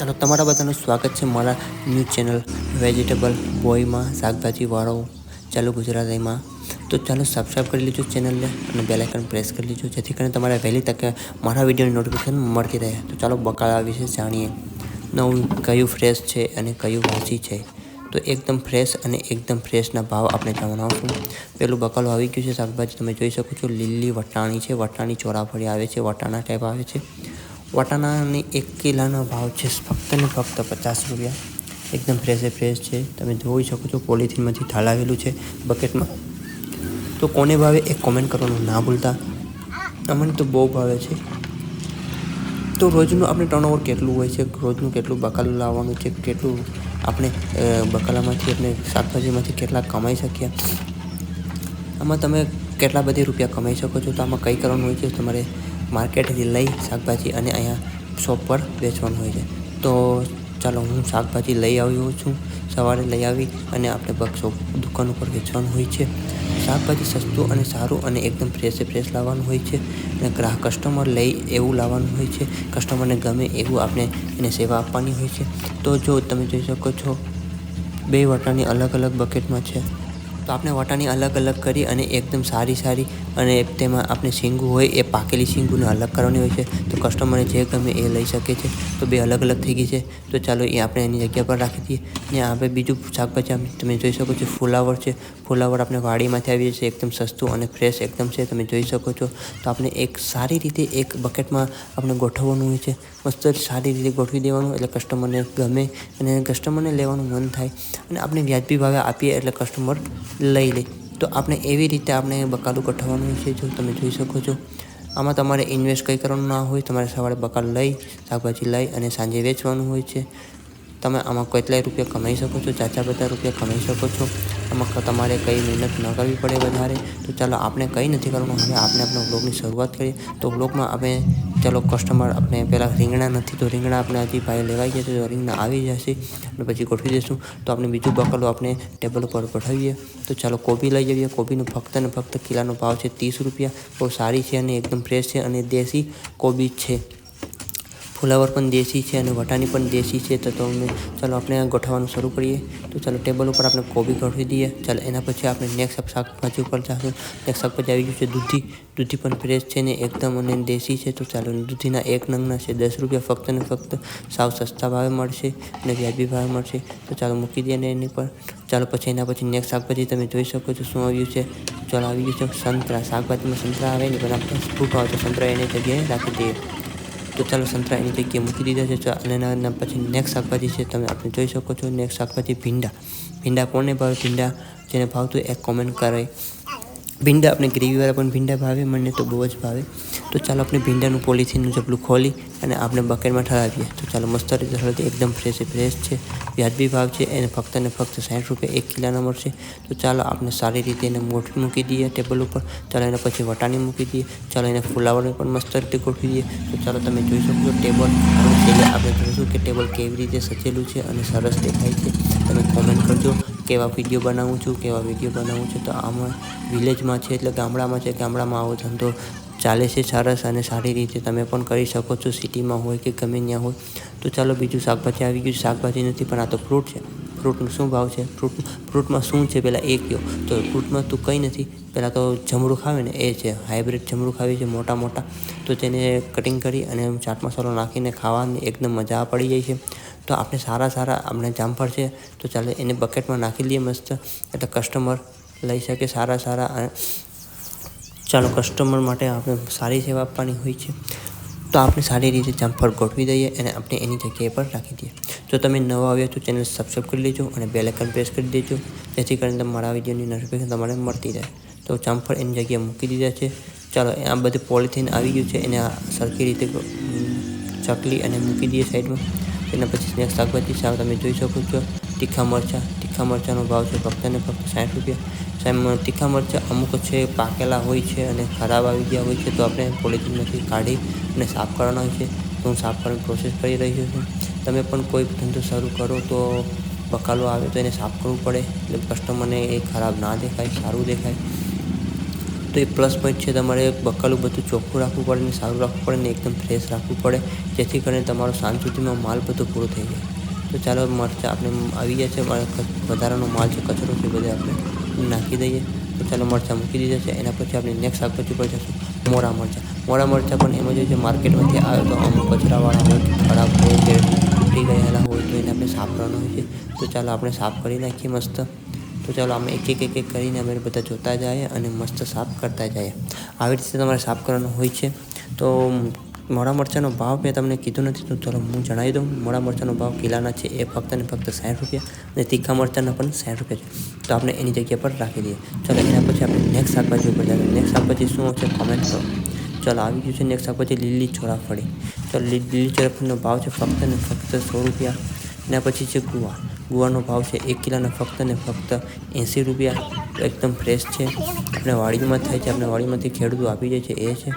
ચાલો, તમારા બધાનું સ્વાગત છે મારા ન્યૂઝ ચેનલ વેજીટેબલ બોયમાં શાકભાજીવાળો ચાલો ગુજરાતીમાં. તો ચાલો સબસ્ક્રાઈબ કરી લેજો ચેનલને અને બેલ આઇકન પ્રેસ કરી લેજો, જેથી કરીને તમારે વહેલી તકે મારા વિડીયોની નોટિફિકેશન મળતી રહે. તો ચાલો બકાળા વિશે જાણીએ. નવું કયું ફ્રેશ છે અને કયું વાંચી છે? તો એકદમ ફ્રેશ અને એકદમ ફ્રેશના ભાવ આપણે જણાવશું. પેલું બકાલો આવી ગયું છે, શાકભાજી તમે જોઈ શકો છો, લીલી વટાણી છે, વટાણી ચોરાફળી આવે છે, વટાણા ટાઈપ આવે છે. વટાણાની એક કિલાનો ભાવ છે ફક્ત ને ફક્ત પચાસ રૂપિયા. એકદમ ફ્રેશે ફ્રેશ છે. તમે જોઈ શકો છો પોલિથીનમાંથી ઠાલાવેલું છે બકેટમાં તો કોને ભાવે એ કોમેન્ટ કરવાનું ના ભૂલતા. અમને તો બહુ ભાવે છે. તો રોજનું આપણે ટર્નઓવર કેટલું હોય છે? રોજનું કેટલું બકાલું લાવવાનું છે? કેટલું આપણે બકાલામાંથી આપણે શાકભાજીમાંથી કેટલા કમાઈ શકીએ? આમાં તમે કેટલા બધી રૂપિયા કમાઈ શકો છો? તો આમાં કંઈ કરવાનું હોય છે? તમારે માર્કેટથી લઈ શાકભાજી અને અહીંયા શોપ પર વેચવાનું હોય છે. તો ચાલો હું શાકભાજી લઈ આવ્યો છું, સવારે લઈ આવી અને આપણે બક દુકાન ઉપર વેચવાનું હોય છે. શાકભાજી સસ્તું અને સારું અને એકદમ ફ્રેશે ફ્રેશ લાવવાનું હોય છે અને ગ્રાહક કસ્ટમર લઈ એવું લાવવાનું હોય છે. કસ્ટમરને ગમે એવું આપણે એને સેવા આપવાની હોય છે. તો જો તમે જોઈ શકો છો, બે વટાણી અલગ અલગ બકેટમાં છે. તો આપણે વટાણી અલગ અલગ કરી અને એકદમ સારી સારી અને તેમાં આપણે શીંગું હોય એ પાકેલી શીંગુને અલગ કરવાની હોય છે. તો કસ્ટમરને જે ગમે એ લઈ શકે છે. તો બે અલગ અલગ થઈ ગઈ છે. તો ચાલો એ આપણે એની જગ્યા પર રાખી દઈએ. ને આપણે બીજું શાકભાજી તમે જોઈ શકો છો, ફુલાવર છે. ફુલાવર આપણે વાડીમાંથી આવીએ છીએ એકદમ સસ્તું અને ફ્રેશ એકદમ છે. તમે જોઈ શકો છો. તો આપણે એક સારી રીતે એક બકેટમાં આપણે ગોઠવવાનું હોય છે. મસ્ત સારી રીતે ગોઠવી દેવાનું એટલે કસ્ટમરને ગમે અને કસ્ટમરને લેવાનું મન થાય. અને આપણે વ્યાજબી ભાવે આપીએ એટલે કસ્ટમર લઈ લે. તો આપણે એવી રીતે આપણે બકાલું હોય છે, જો તમે જોઈ શકો છો. આમાં તમારે ઇન્વેસ્ટ કંઈ કરવાનું ના હોય, તમારે સવારે બકાલ લઈ, શાકભાજી લઈ અને સાંજે વેચવાનું હોય છે. તમે આમાં કેટલાય રૂપિયા કમાઈ શકો છો ચાચા બધા રૂપિયા કમાઈ શકો છો. આમાં તમારે કંઈ મહેનત ન કરવી પડે વધારે. તો ચાલો આપણે કંઈ નથી કરવાનું, હવે આપણે આપણા વ્લોગની શરૂઆત કરીએ. તો બ્લોગમાં આપણે ચાલો કસ્ટમર આપણે પહેલાં રીંગણા નથી, તો રીંગણા આપણે હજી ભાઈ લેવાઈ જશે તો રીંગણા આવી જશે અને પછી ગોઠવી દઈશું. તો આપણે બીજું બકલું આપણે ટેબલ ઉપર ગોઠવીએ તો ચાલો કોબી લઈ જઈએ કોબીનો ફક્ત ને ફક્ત કિલાનો ભાવ છે ત્રીસ રૂપિયા. બહુ સારી છે અને એકદમ ફ્રેશ છે અને દેશી કોબી છે. ફુલાવર પણ દેશી છે અને વટાણી પણ દેશી છે, તો અમે ચાલો આપણે ગોઠવવાનું શરૂ કરીએ. તો ચાલો ટેબલ ઉપર આપણે કોબી ગોઠવી દઈએ. ચાલો એના પછી આપણે નેક્સ્ટ શાકભાજી ઉપર જઈશું નેક્સ્ટ શાકભાજી આવી ગયું છે દૂધી. દૂધી પણ ફ્રેશ છે ને એકદમ અને દેશી છે. તો ચાલો દૂધીના એક નંગના છે. દસ રૂપિયા ફક્ત ને ફક્ત સાવ સસ્તા ભાવે મળશે અને વ્યાજબી ભાવે મળશે. તો ચાલો મૂકી દઈએ ને એની પર. ચાલો પછી એના પછી નેક્સ્ટ શાકભાજી તમે જોઈ શકો છો શું આવ્યું છે. ચાલો આવી ગયું છે સંતરા. શાકભાજીમાં સંતરા આવે ને, પણ આપણે ફ્રૂટ આવે તો સંતરા એની જગ્યાએ રાખી દઈએ. તો ચાલો સંતરા એની જગ્યાએ મૂકી દીધા છે. અને પછી નેક્સ્ટ શાકભાજી છે, તમે આપણે જોઈ શકો છો. નેક્સ્ટ શાકભાજી ભીંડા. ભીંડા કોને ભાવે? ભીંડા જેને ભાવતું એ કોમેન્ટ કરે. ભીંડા, આપણે ગ્રેવીવાળા પણ ભીંડા ભાવે, મને તો બહુ જ ભાવે. તો ચાલો આપણે ભીંડાનું પોલિથીનનું ચપલું ખોલી અને આપણે બકેટમાં ઠરાવીએ. તો ચાલો મસ્ત રીતે ઠરાવી એકદમ ફ્રેશ ફ્રેશ છે. વ્યાજબી ભાવ છે. એને ફક્ત ને ફક્ત સાઠ રૂપિયા એક કિલોના મળશે. તો ચાલો આપણે સારી રીતે એને મોટી મૂકી દઈએ ટેબલ ઉપર. ચાલો એના પછી વટાણી મૂકી દઈએ. ચાલો એને ફુલાવરને પણ મસ્ત રીતે ગોઠવી દઈએ તો ચાલો તમે જોઈ શકો છો ટેબલ આપણે જોઈશું કે ટેબલ કેવી રીતે સજેલું છે અને સરસ દેખાય છે. તમે કોમેન્ટ કરજો. કેવા વીડિયો બનાવું છું, કેવા વીડિયો બનાવું છું. તો આમાં વિલેજમાં છે એટલે ગામડામાં છે, ગામડામાં આવો ધંધો ચાલે છે સરસ અને સારી રીતે. તમે પણ કરી શકો છો, સિટીમાં હોય કે ગમે ત્યાં હોય. તો ચાલો બીજું શાકભાજી આવી ગયું. શાકભાજી નથી, પણ આ તો ફ્રૂટ છે. ફ્રૂટનો શું ભાવ છે? ફ્રૂટ, ફ્રૂટમાં શું છે? પહેલાં એ કહો. તો ફ્રૂટમાં તું કંઈ નથી. પહેલાં તો જમરૂ ખાવે ને, એ છે. હાઇબ્રિડ જમરૂ ખાવી છે, મોટા મોટા. તો તેને કટિંગ કરી અને ચાટ મસાલો નાખીને ખાવાની એકદમ મજા પડી જાય છે. તો આપણે સારા સારા, આપણે જામફળ છે, તો ચાલો એને બકેટમાં નાખી દઈએ મસ્ત. એટલે કસ્ટમર લઈ શકે સારા સારા ચાલો કસ્ટમર માટે આપણે સારી સેવા આપવાની હોય છે. તો આપણે સારી રીતે જામફળ ગોઠવી દઈએ અને આપણે એની જગ્યાએ પર રાખી દઈએ. જો તમે નવા આવ્યા તો ચેનલ સબસ્ક્રાઈબ કરી લેજો અને બેલ આઇકન પ્રેસ કરી દેજો. જેથી કરીને તમારા વિડીયોની નોટિફિકેશન તમારે મળતી રહે. તો જામફળ એની જગ્યાએ મૂકી દીધા છે. ચાલો, આ બધું પોલિથીન આવી ગયું છે. એને સરખી રીતે ચકલી અને મૂકી દઈએ સાઈડમાં એના પછી સ્નેક શાકભાજી સાવ તમે જોઈ શકો છો. તીખા મરચાં તીખા મરચાંનો ભાવ છે, ફક્ત ને ફક્ત સાઠ રૂપિયા. તીખા મરચાં અમુક છે, પાકેલા હોય છે અને ખરાબ આવી ગયા હોય છે, તો આપણે પોલિથીનમાંથી કાઢી અને સાફ કરવાના હોય છે. તો હું સાફ કરવાની પ્રોસેસ કરી રહ્યો છું. તમે પણ કોઈ ધંધો શરૂ કરો તો બકાલો આવે તો એને સાફ કરવું પડે, એટલે કસ્ટમરને એ ખરાબ ના દેખાય, સારું દેખાય. તો એ પ્લસ પોઈન્ટ છે, તમારે બકાલું બધું ચોખ્ખું રાખવું પડે ને સારું રાખવું પડે ને એકદમ ફ્રેશ રાખવું પડે, જેથી કરીને તમારો સાંજ સુધીમાં માલ બધો પૂરો થઈ જાય. તો ચાલો મરચાં આપણે આવી ગયા છે. વધારાનો માલ છે, કચરો છે બધે આપણે નાખી દઈએ. તો ચાલો મરચાં મૂકી દીધા છે. એના પછી આપણે નેક્સ્ટ શાકભાજી પર જશું. મોરા મરચાં. મોરા મરચાં પણ એમાં જે માર્કેટમાંથી આવે તો અમુક કચરાવાળા હોય, ખરાબ હોય કે તૂટી ગયેલા હોય તો એને આપણે સાફ કરવાનો હોય છે. તો ચાલો આપણે સાફ કરી નાખીએ મસ્ત. તો ચાલો અમે એક એક એક એક કરીને અમે બધા જોતા જઈએ અને મસ્ત સાફ કરતા જઈએ. આવી રીતે તમારે સાફ કરવાનું હોય છે. તો મોડા મરચાંનો ભાવ મેં તમને કીધું નથી, તો ચાલો હું જણાવી દઉં. મોડા મરચાંનો ભાવ કિલ્લાના છે એ ફક્ત ને ફક્ત સાઠ રૂપિયા અને તીખા મરચાંના પણ સાઠ રૂપિયા છે. તો આપણે એની જગ્યા પર રાખી દઈએ. ચાલો એના પછી આપણે નેક્સ્ટ શાકભાજી ઉપર જઈએ. નેક્સ્ટ શાકભાજી શું છે કોમેન્ટ કરો. ચાલો આવી ગયું છે નેક્સ્ટ શાકભાજી લીલી ચોરાફળી. ચાલો લીલી ચોરાફળીનો ભાવ છે ફક્ત ને ફક્ત સો રૂપિયા. એના પછી છે ગુવા ગુવાનો ભાવ છે એક કિલોના ફક્ત ને ફક્ત એંસી રૂપિયા. એકદમ ફ્રેશ છે. આપણે વાડીમાં થાય છે. આપણે વાડીમાંથી ખેડૂતો આપી જાય છે. એ છે.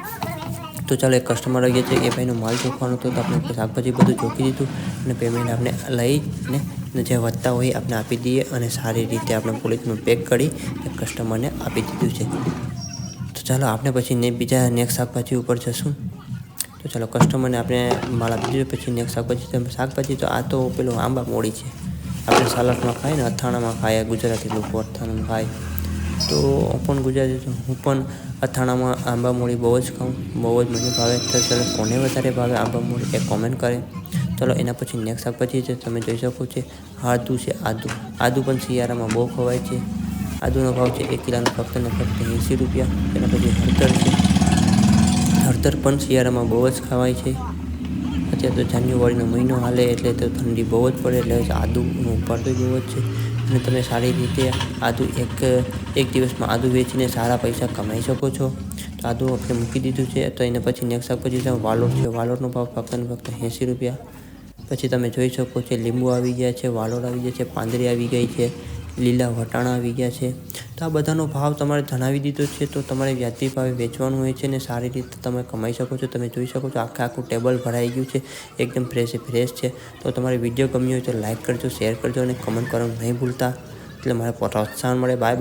તો ચાલો એક કસ્ટમર આવી ગયા છે એ ભાઈનો માલ ચોખવાનું હતો તો આપણે શાકભાજી બધું ચોખી દીધું અને પેમેન્ટ આપણે લઈને જે વધતા હોય આપણે આપી દઈએ અને સારી રીતે આપણે પોલીસનું પેક કરી કસ્ટમરને આપી દીધું છે. તો ચાલો આપણે પછી ને બીજા નેક્સ્ટ શાકભાજી ઉપર જશું. તો ચાલો કસ્ટમરને આપણે માલ આપી દીધો, પછી નેક્સ્ટ શાકભાજી શાકભાજી તો આ તો પેલું આંબા મોડી છે. આપણે સલાડમાં ખાય ને અથાણામાં ખાય, ગુજરાતી લોકો અથાણામાં ખાય. તો પણ ગુજરાતી હું પણ અથાણામાં આંબા મૂળી બહુ જ ખાઉં. બહુ જ મને ભાવે. તો ચાલો કોને વધારે ભાવે આંબા મૂળી એ કોમેન્ટ કરે. ચલો એના પછી નેક્સ્ટ શાકભાજી છે. તમે જોઈ શકો છો. આદુ છે આદુ. આદુ પણ શિયાળામાં બહુ ખવાય છે. આદુનો ભાવ છે એક કિલોનો ફક્ત ને ફક્ત એંસી રૂપિયા. એના પછી હળદર છે. હળદર પણ શિયાળામાં બહુ જ ખવાય છે. અત્યારે તો જાન્યુઆરીનો મહિનો હાલે એટલે તો ઠંડી બહુ જ પડે. એટલે આદુનું ઉપાડતું બહુ જ છે. અને તમે સારી રીતે આદુ એક એક દિવસમાં આદુ વેચીને સારા પૈસા કમાઈ શકો છો. તો આદુ આપણે મૂકી દીધું છે. તો એને પછી નેક્સ્ટ શાકભાજી છે વાલોર છે, વાલોરનો ભાવ ફક્ત ફક્ત એંસી રૂપિયા. પછી તમે જોઈ શકો છો, લીંબુ આવી ગયા છે, વાલોર આવી ગયા છે, પાંદરી આવી ગઈ છે. લીલા વટાણા આવી ગયા છે. તો આ બધાનો ભાવ તમારે જણાવી દીધો છે તો તમારે વ્યાજબી ભાવે વેચવાનું હોય છે ને સારી રીતે તમે કમાઈ શકો છો, તમે જોઈ શકો છો આખે આખું ટેબલ ભરાઈ ગયું છે, એકદમ ફ્રેશ ફ્રેશ છે. તો તમારે વીડિયો ગમ્યો હોય તો લાઇક કરજો શેર કરજો અને કમેન્ટ કરવાનું નહીં ભૂલતા. એટલે મારે પ્રોત્સાહન મળે. Bye bye